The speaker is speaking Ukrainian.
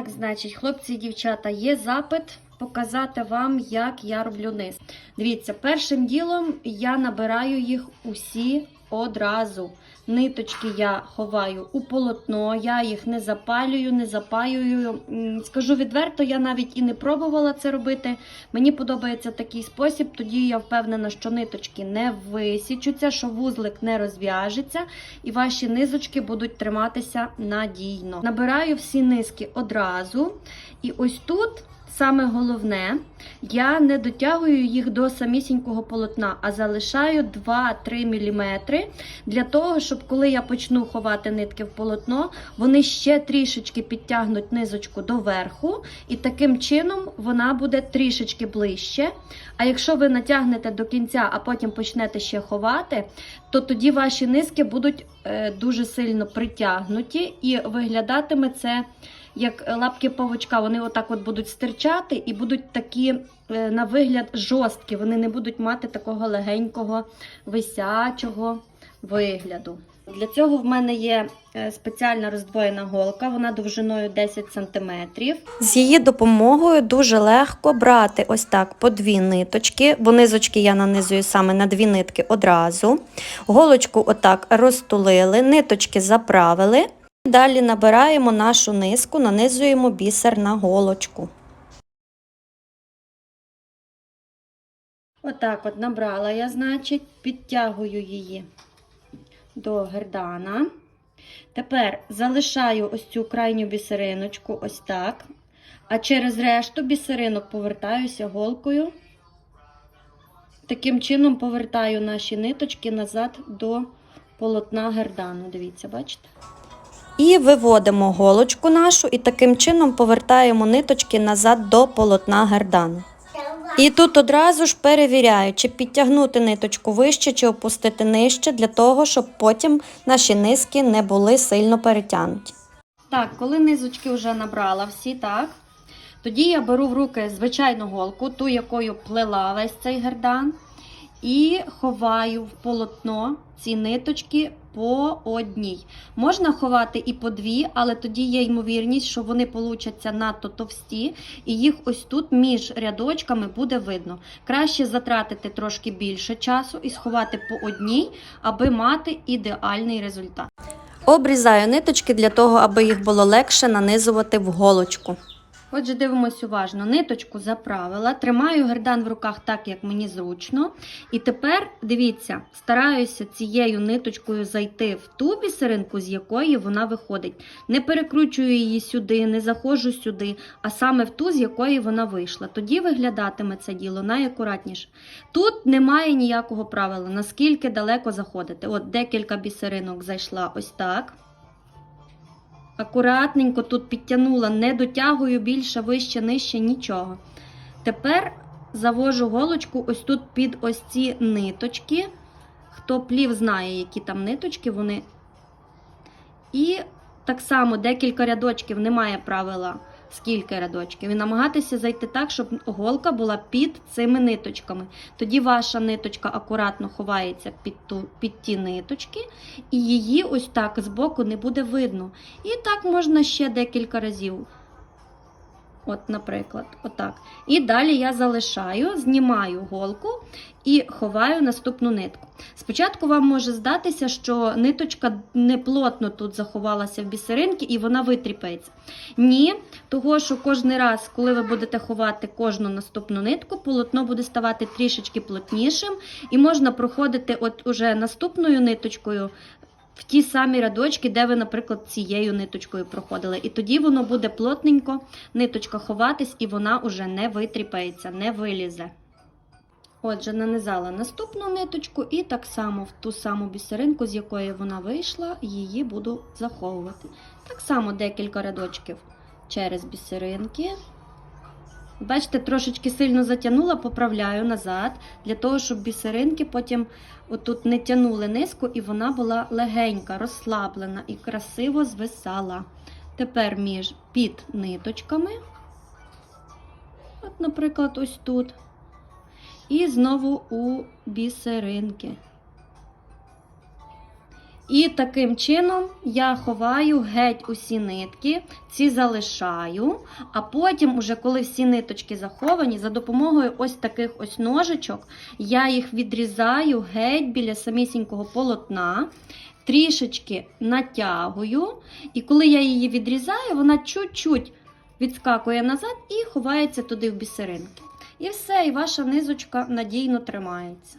Так, значить, хлопці і дівчата, є запит показати вам, як я роблю низ. Дивіться, першим ділом я набираю їх усі одразу. Ниточки я ховаю у полотно, я їх не запалюю, не запаюю. Скажу відверто, я навіть і не пробувала це робити. Мені подобається такий спосіб, тоді я впевнена, що ниточки не висічуться, що вузлик не розв'яжеться, і ваші низочки будуть триматися надійно. Набираю всі низки одразу. І ось тут саме головне, я не дотягую їх до самісінького полотна, а залишаю 2-3 мм для того, щоб коли я почну ховати нитки в полотно, вони ще трішечки підтягнуть низочку до верху, і таким чином вона буде трішечки ближче. А якщо ви натягнете до кінця, а потім почнете ще ховати, то тоді ваші низки будуть е, дуже сильно притягнуті і виглядатиме це як лапки павучка. Вони отак от будуть стирчати і будуть такі е, на вигляд жорсткі. Вони не будуть мати такого легенького висячого вигляду. Для цього в мене є е, спеціальна роздвоєна голка, вона довжиною 10 см. З її допомогою дуже легко брати ось так по дві ниточки, бо низочки я нанизую саме на дві нитки одразу. Голочку отак розтулили, ниточки заправили. Далі набираємо нашу низку, нанизуємо бісер на голочку. Отак от набрала я, значить, підтягую її до гердана. Тепер залишаю ось цю крайню бісериночку ось так. А через решту бісеринок повертаюся голкою. Таким чином повертаю наші ниточки назад до полотна гердану. Дивіться, бачите? І виводимо голочку нашу і таким чином повертаємо ниточки назад до полотна гердану. І тут одразу ж перевіряю, чи підтягнути ниточку вище, чи опустити нижче, для того, щоб потім наші низки не були сильно перетягнуті. Так, коли низочки вже набрала всі, так, тоді я беру в руки звичайну голку, ту, якою плела весь цей гердан, і ховаю в полотно ці ниточки по одній. Можна ховати і по дві, але тоді є ймовірність, що вони получаться надто товсті, і їх ось тут між рядочками буде видно. Краще затратити трошки більше часу і сховати по одній, аби мати ідеальний результат. Обрізаю ниточки для того, аби їх було легше нанизувати в голочку. Отже, дивимось уважно. Ниточку заправила, тримаю гердан в руках так, як мені зручно. І тепер, дивіться, стараюся цією ниточкою зайти в ту бісеринку, з якої вона виходить. Не перекручую її сюди, не заходжу сюди, а саме в ту, з якої вона вийшла. Тоді виглядатиме це діло найакуратніше. Тут немає ніякого правила, наскільки далеко заходити. От декілька бісеринок зайшла ось так. Акуратненько тут підтягнула, не дотягую більше, вище, нижче, нічого. Тепер завожу голочку ось тут під ось ці ниточки. Хто плів, знає, які там ниточки вони. І так само декілька рядочків немає правила, скільки рядочків. І намагатися зайти так, щоб голка була під цими ниточками. Тоді ваша ниточка акуратно ховається під, ту, під ті ниточки, і її ось так збоку не буде видно. І так можна ще декілька разів. От, наприклад, отак. І далі я залишаю, знімаю голку і ховаю наступну нитку. Спочатку вам може здатися, що ниточка неплотно тут заховалася в бісеринки і вона витріпається. Ні, того що кожен раз, коли ви будете ховати кожну наступну нитку, полотно буде ставати трішечки плотнішим, і можна проходити от уже наступною ниточкою в ті самі рядочки, де ви, наприклад, цією ниточкою проходили. І тоді воно буде плотненько, ниточка ховатись, і вона уже не витріпається, не вилізе. Отже, нанизала наступну ниточку і так само в ту саму бісеринку, з якої вона вийшла, її буду заховувати. Так само декілька рядочків через бісеринки. Бачите, трошечки сильно затягнула, поправляю назад, для того, щоб бісеринки потім отут не тянули низку, і вона була легенька, розслаблена і красиво звисала. Тепер між під ниточками, от, наприклад, ось тут. І знову у бісеринки. І таким чином я ховаю геть усі нитки, ці залишаю, а потім, уже коли всі ниточки заховані, за допомогою ось таких ось ножичок, я їх відрізаю геть біля самісінького полотна, трішечки натягую, і коли я її відрізаю, вона чуть-чуть відскакує назад і ховається туди в бісеринки. І все, і ваша низочка надійно тримається.